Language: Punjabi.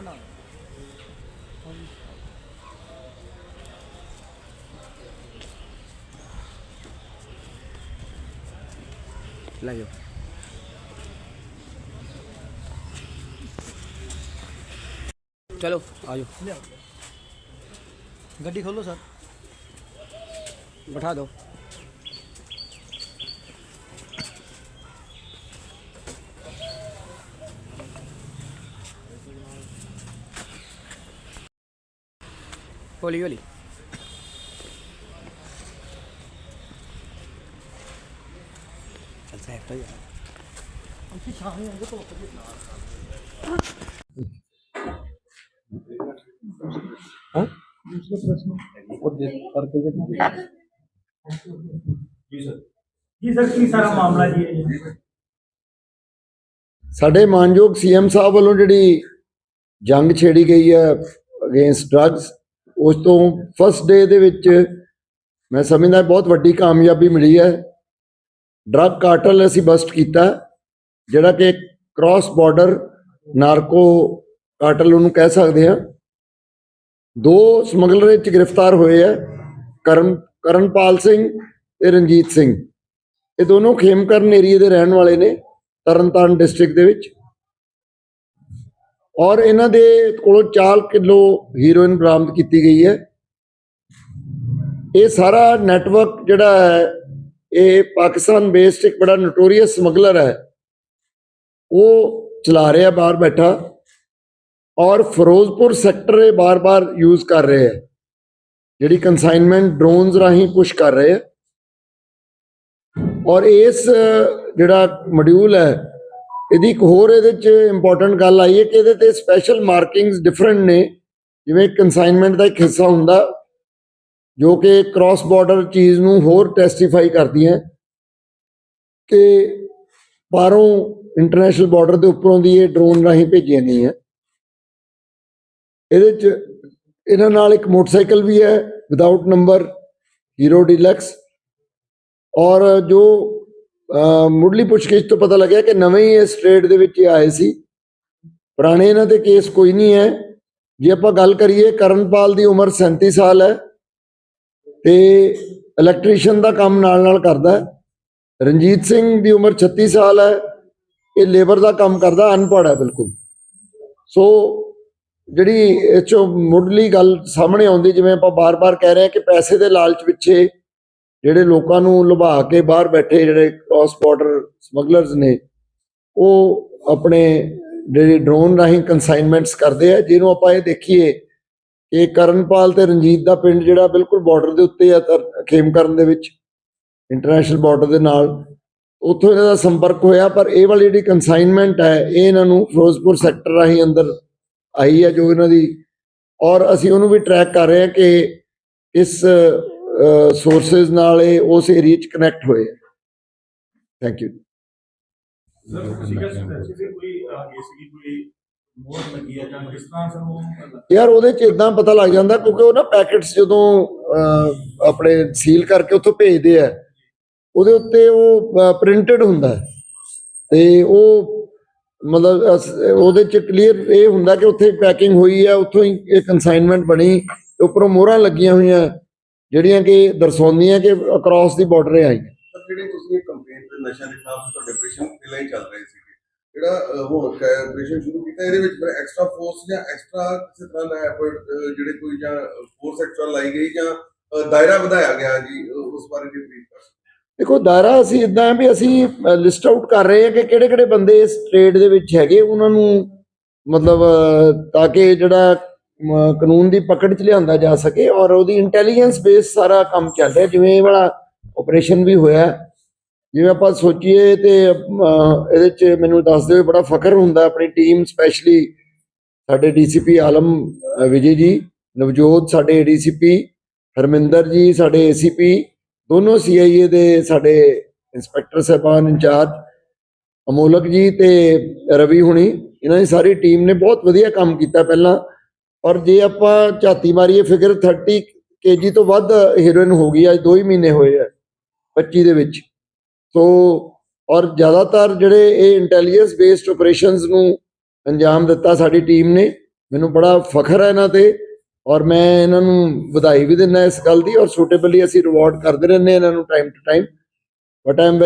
ਨਾ। ਹਾਂਜੀ ਲੈ ਜਾਓ। ਚਲੋ ਆ ਜਾਓ। ਲਿਆਓ। ਗੱਡੀ ਖੋਲੋ ਸਰ। ਬਿਠਾ ਦਿਓ। ਹੌਲੀ ਹੌਲੀ ਚੱਲ ਸਾਹਿਬ ਤਾਂ ਯਾਰ ਇੱਥੇ ਛਾਂ ਨਹੀਂ ਧੁੱਪ ਦੇ ਹਾਂ ਦੂਸਰਾ ਪ੍ਰਸ਼ਨ ਉਹ ਦੇ ਕਰਕੇ ਜੀ ਸਰ ਕੀ ਸਾਰਾ ਮਾਮਲਾ ਜੀ ਸਾਡੇ ਮਾਨਯੋਗ ਸੀਐਮ ਸਾਹਿਬ ਵੱਲੋਂ ਜਿਹੜੀ ਜੰਗ ਛੇੜੀ ਗਈ ਹੈ ਅਗੇਂਸਟ ਡਰੱਗਸ ਉਸ ਤੋਂ ਫਸਟ ਡੇ ਦੇ ਵਿੱਚ ਮੈਂ ਸਮਝਦਾ ਬਹੁਤ ਵੱਡੀ ਕਾਮਯਾਬੀ ਮਿਲੀ ਹੈ। ਡਰੱਗ ਕਾਰਟਲ ਅਸੀਂ ਬਸਟ ਕੀਤਾ, ਜਿਹੜਾ ਕਿ ਕ੍ਰਾਸ ਬਾਰਡਰ ਨਾਰਕੋ ਕਾਰਟਲ ਉਹਨੂੰ ਕਹਿ ਸਕਦੇ ਹਾਂ। ਦੋ ਸਮਗਲਰ ਵਿੱਚ ਗ੍ਰਿਫਤਾਰ ਹੋਏ ਹੈ, ਕਰਨ, ਕਰਨਪਾਲ ਸਿੰਘ ਤੇ ਰਣਜੀਤ ਸਿੰਘ। ਇਹ ਦੋਨੋਂ ਖੇਮਕਰਨ ਏਰੀਏ ਦੇ ਰਹਿਣ ਵਾਲੇ ਨੇ, ਤਰਨਤਾਰਨ ਡਿਸਟ੍ਰਿਕਟ ਦੇ ਵਿੱਚ। ਔਰ ਇਹਨਾਂ ਦੇ ਕੋਲੋਂ 4 ਕਿਲੋ ਹੀਰੋਇਨ ਬਰਾਮਦ ਕੀਤੀ ਗਈ ਹੈ। ਇਹ ਸਾਰਾ ਨੈਟਵਰਕ ਜਿਹੜਾ ਹੈ, ਇਹ ਪਾਕਿਸਤਾਨ ਬੇਸਡ ਇੱਕ ਬੜਾ ਨੋਟੋਰੀਅਸ ਸਮਗਲਰ ਹੈ। ਉਹ ਚਲਾ ਰਿਹਾ ਬਾਹਰ ਬੈਠਾ ਔਰ ਫਿਰੋਜ਼ਪੁਰ ਸੈਕਟਰ ਇਹ ਬਾਰ-ਬਾਰ ਯੂਜ਼ ਕਰ ਰਹੇ ਹੈ। ਜਿਹੜੀ ਕਨਸਾਈਨਮੈਂਟ ਡਰੋਨਸ ਰਾਹੀਂ ਪੁਸ਼ ਕਰ ਰਹੇ ਹੈ। ਔਰ ਇਸ ਜਿਹੜਾ ਮੋਡਿਊਲ ਹੈ ਇਹਦੀ ਇੱਕ ਹੋਰ ਇਹਦੇ ਚ ਇੰਪੋਰਟੈਂਟ ਗੱਲ ਆਈ ਹੈ ਕਿ ਇਹਦੇ ਤੇ ਸਪੈਸ਼ਲ ਮਾਰਕਿੰਗਸ ਡਿਫਰੈਂਟ ਨੇ। ਜਿਵੇਂ ਕਨਸਾਈਨਮੈਂਟ ਦਾ ਇੱਕ ਹਿੱਸਾ ਹੁੰਦਾ, ਜੋ ਕਿ ਕ੍ਰਾਸ ਬਾਰਡਰ ਚੀਜ਼ ਨੂੰ ਹੋਰ ਟੈਸਟੀਫਾਈ ਕਰਦੀਆਂ ਕਿ ਬਾਹਰੋਂ ਇੰਟਰਨੈਸ਼ਨਲ ਬਾਰਡਰ ਦੇ ਉੱਪਰੋਂ ਦੀ ਇਹ ਡਰੋਨ ਰਾਹੀਂ ਭੇਜੀਆਂ ਗਈਆਂ। ਇਹਦੇ ਚ ਇਹਨਾਂ ਨਾਲ ਇੱਕ ਮੋਟਰਸਾਈਕਲ ਵੀ ਹੈ ਵਿਦਆਊਟ ਨੰਬਰ ਹੀਰੋ ਡੀਲਕਸ ਔਰ ਜੋ ਮੁੱਢਲੀ ਪੁੱਛਗਿੱਛ ਤੋਂ ਪਤਾ ਲੱਗਿਆ ਕਿ ਨਵੇਂ ਹੀ ਇਸ ਟ੍ਰੇਡ ਦੇ ਵਿੱਚ ਇਹ ਆਏ ਸੀ। ਪੁਰਾਣੇ ਇਹਨਾਂ ਤੇ ਕੇਸ ਕੋਈ ਨਹੀਂ ਹੈ। ਜੇ ਆਪਾਂ ਗੱਲ ਕਰੀਏ, ਕਰਨਪਾਲ ਦੀ ਉਮਰ 37 ਸਾਲ ਹੈ ਤੇ ਇਲੈਕਟ੍ਰੀਸ਼ੀਅਨ ਦਾ ਕੰਮ ਨਾਲ ਨਾਲ ਕਰਦਾ ਹੈ। ਰਣਜੀਤ ਸਿੰਘ ਦੀ ਉਮਰ 36 ਸਾਲ ਹੈ। ਇਹ ਲੇਬਰ ਦਾ ਕੰਮ ਕਰਦਾ, ਅਨਪੜ੍ਹ ਹੈ ਬਿਲਕੁਲ। ਸੋ ਜਿਹੜੀ ਇਹ ਚੋਂ ਮੁੱਢਲੀ ਗੱਲ ਸਾਹਮਣੇ ਆਉਂਦੀ, ਜਿਵੇਂ ਆਪਾਂ ਬਾਰ-ਬਾਰ ਕਹਿ ਰਹੇ ਹਾਂ ਕਿ ਪੈਸੇ ਦੇ ਲਾਲਚ ਪਿੱਛੇ ਜਿਹੜੇ ਲੋਕਾਂ ਨੂੰ ਲੁਭਾ ਕੇ ਬਾਹਰ ਬੈਠੇ ਜਿਹੜੇ ਕ੍ਰਾਸ ਬਾਰਡਰ ਸਮਗਲਰਸ ਨੇ, ਉਹ ਆਪਣੇ ਜਿਹੜੇ ਡਰੋਨ ਰਾਹੀਂ ਕਨਸਾਈਨਮੈਂਟਸ ਕਰਦੇ ਆ, ਜਿਹਨੂੰ ਆਪਾਂ ਇਹ ਦੇਖੀਏ ਕਿ ਕਰਨਪਾਲ ਤੇ ਰਣਜੀਤ ਦਾ ਪਿੰਡ ਜਿਹੜਾ ਬਿਲਕੁਲ ਬਾਰਡਰ ਦੇ ਉੱਤੇ ਆ ਤਰ- ਖੇਮਕਰਨ ਦੇ ਵਿੱਚ ਇੰਟਰਨੈਸ਼ਨਲ ਬਾਰਡਰ ਦੇ ਨਾਲ, ਉੱਥੋਂ ਇਹਨਾਂ ਦਾ ਸੰਪਰਕ ਹੋਇਆ, ਪਰ ਇਹ ਵਾਲੀ ਜਿਹੜੀ ਕਨਸਾਈਨਮੈਂਟ ਹੈ, ਇਹ ਇਹਨਾਂ ਨੂੰ ਫਿਰੋਜ਼ਪੁਰ ਸੈਕਟਰ ਰਾਹੀਂ ਅੰਦਰ ਆਈ ਹੈ ਜੋ ਇਹਨਾਂ ਦੀ, ਔਰ ਅਸੀਂ ਉਹਨੂੰ ਵੀ ਟਰੈਕ ਕਰ ਰਹੇ ਹਾਂ ਕਿ ਇਸ ਸੋਰਸਸ ਨਾਲ ਇਹ ਉਸ ਏਰੀਆ 'ਚ ਕਨੈਕਟ ਹੋਏ ਥੈਂਕ ਯੂ ਯਾਰ ਉਹਦੇ 'ਚ ਇਦਾਂ ਪਤਾ ਲੱਗ ਜਾਂਦਾ ਕਿਉਂਕਿ ਉਹ ਨਾ ਪੈਕੇਟਸ ਜਦੋਂ ਆਪਣੇ ਸੀਲ ਕਰਕੇ ਉੱਥੋਂ ਭੇਜਦੇ ਆ ਉਹਦੇ ਉੱਤੇ ਉਹ ਪ੍ਰਿੰਟਡ ਹੁੰਦਾ। ਤੇ ਉਹ ਮਤਲਬ ਉਹਦੇ 'ਚ ਕਲੀਅਰ ਇਹ ਹੁੰਦਾ ਕਿ ਉੱਥੇ ਪੈਕਿੰਗ ਹੋਈ ਹੈ ਉੱਥੋਂ ਹੀ ਇਹ ਕਨਸਾਈਨਮੈਂਟ ਬਣੀ ਉੱਪਰੋਂ ਮੋਹਰਾਂ ਲੱਗੀਆਂ ਹੋਈਆਂ। ਜਿਹੜੀਆਂ ਕਿ ਦਰਸਾਉਂਦੀਆਂ ਕਿ ਅਕ੍ਰੋਸ ਦੀ ਬਾਰਡਰ ਇਹ ਆਈ ਸਰ ਜਿਹੜੀ ਤੁਸੀਂ ਕੰਪੇਨ ਤੇ ਨਸ਼ਿਆਂ ਦੇ ਖਿਲਾਫ ਤੁਹਾਡੇ ਆਪਰੇਸ਼ਨ ਪਹਿਲਾਂ ਹੀ ਚੱਲ ਰਹੇ ਸੀਗੇ ਜਿਹੜਾ ਹੁਣ ਆਪਰੇਸ਼ਨ ਸ਼ੁਰੂ ਕੀਤਾ ਇਹਦੇ ਵਿੱਚ ਫਿਰ ਐਕਸਟਰਾ ਫੋਰਸ ਜਾਂ ਐਕਸਟਰਾ ਕਿਸੇ ਤਰ੍ਹਾਂ ਦਾ ਅਹ, ਜਿਹੜੇ ਕੋਈ ਜਾਂ ਫੋਰਸ ਐਕਸਟਰਾ ਲਾਈ ਗਈ ਜਾਂ ਦਾਇਰਾ ਵਧਾਇਆ ਗਿਆ ਜੀ ਉਸ ਬਾਰੇ ਜੀ ਬਰੀਫ ਕਰ ਸਕਦੇ ਦੇਖੋ ਦਾਇਰਾ ਅਸੀਂ ਇਦਾਂ ਵੀ ਅਸੀਂ ਲਿਸਟ ਆਊਟ ਕਰ ਰਹੇ ਹਾਂ ਕਿ ਕਿਹੜੇ ਕਿਹੜੇ ਬੰਦੇ ਇਸ ਟ੍ਰੇਡ ਦੇ ਵਿੱਚ ਹੈਗੇ ਉਹਨਾਂ ਨੂੰ ਮਤਲਬ ਤਾਂ ਕਿ ਜਿਹੜਾ ਕਾਨੂੰਨ ਦੀ ਪਕੜ 'ਚ ਲਿਆਂਦਾ ਜਾ ਸਕੇ ਔਰ ਉਹਦੀ ਇੰਟੈਲੀਜੈਂਸ ਬੇਸ ਸਾਰਾ ਕੰਮ ਚੱਲ ਰਿਹਾ ਜਿਵੇਂ ਇਹ ਵਾਲਾ ਆਪਰੇਸ਼ਨ ਵੀ ਹੋਇਆ ਜਿਵੇਂ ਆਪਾਂ ਸੋਚੀਏ ਤੇ ਇਹਦੇ 'ਚ ਮੈਨੂੰ ਦੱਸਦੇ ਹੋਏ ਬੜਾ ਫਖਰ ਹੁੰਦਾ ਆਪਣੀ ਟੀਮ ਸਪੈਸ਼ਲੀ ਸਾਡੇ ਡੀਸੀਪੀ ਆਲਮ ਵਿਜੇ ਜੀ, ਨਵਜੋਤ ਸਾਡੇ ਏਡੀਸੀਪੀ ਹਰਮਿੰਦਰ ਜੀ ਸਾਡੇ ਏਸੀਪੀ ਦੋਨੋਂ ਸੀਆਈਏ ਦੇ ਸਾਡੇ ਇੰਸਪੈਕਟਰ ਸਾਹਿਬਾਨ, ਇੰਚਾਰਜ, ਅਮੋਲਕ ਜੀ ਤੇ ਰਵੀ ਹੁਣੀ, ਇਹਨਾਂ ਦੀ ਸਾਰੀ ਟੀਮ ਨੇ ਬਹੁਤ ਵਧੀਆ ਕੰਮ ਕੀਤਾ ਪਹਿਲਾਂ। ਔਰ ਜੇ ਆਪਾਂ ਝਾਤੀ ਮਾਰੀਏ ਫਿਗਰ 30 ਕੇਜੀ ਤੋਂ ਵੱਧ ਹੀਰੋਇਨ ਹੋ ਗਈ ਅੱਜ 2 ਹੀ ਮਹੀਨੇ ਹੋਏ ਆ 25 ਦੇ ਵਿੱਚ। ਸੋ, ਔਰ ਜ਼ਿਆਦਾਤਰ ਜਿਹੜੇ ਇਹ ਇੰਟੈਲੀਜੈਂਸ ਬੇਸਡ ਆਪਰੇਸ਼ਨਸ ਨੂੰ ਅੰਜਾਮ ਦਿੱਤਾ ਸਾਡੀ ਟੀਮ ਨੇ, ਮੈਨੂੰ ਬੜਾ ਫਖਰ ਹੈ ਇਹਨਾਂ ਤੇ, ਔਰ ਮੈਂ ਇਹਨਾਂ ਨੂੰ ਵਧਾਈ ਵੀ ਦਿੰਦਾ ਇਸ ਗੱਲ ਦੀ, ਔਰ ਸੂਟੇਬਲੀ ਅਸੀਂ ਰਿਵਾਰਡ ਕਰਦੇ ਰਹਿੰਦੇ ਹਾਂ ਇਹਨਾਂ ਨੂੰ time to time but I